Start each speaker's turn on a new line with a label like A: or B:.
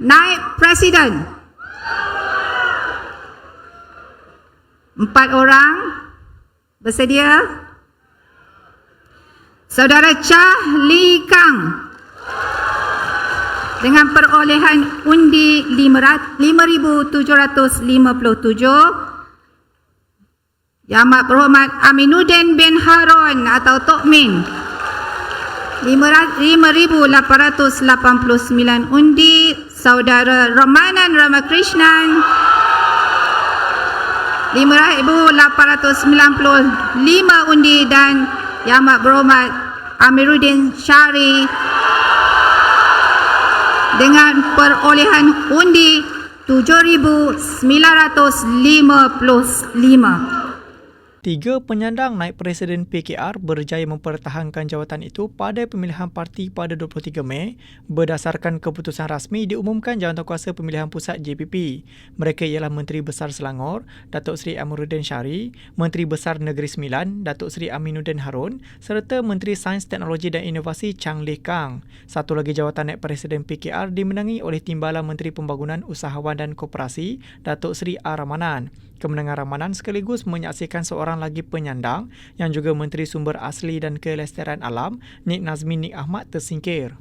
A: Naib Presiden. Empat orang bersedia. Saudara Chah Lee Kang dengan perolehan undi 5,757. Yang Amat Berhormat Aminuddin bin Harun atau Tok Min 5,889 undi Saudara Ramanan Ramakrishnan 5,895 undi dan Yang Amat Berhormat Amiruddin Syari dengan perolehan undi 7,955.
B: Tiga penyandang naib Presiden PKR berjaya mempertahankan jawatan itu pada pemilihan parti pada 23 Mei berdasarkan keputusan rasmi diumumkan Jawatankuasa Pemilihan Pusat JPP. Mereka ialah Menteri Besar Selangor, Datuk Seri Amiruddin Syari, Menteri Besar Negeri Sembilan, Datuk Seri Aminuddin Harun serta Menteri Sains Teknologi dan Inovasi Chang Leh Kang. Satu lagi jawatan naib Presiden PKR dimenangi oleh Timbalan Menteri Pembangunan Usahawan dan Koperasi, Datuk Seri A. Kemenangan Ramanan sekaligus menyaksikan seorang lagi penyandang yang juga Menteri Sumber Asli dan Kelestarian Alam, Nik Nazmi Nik Ahmad tersingkir.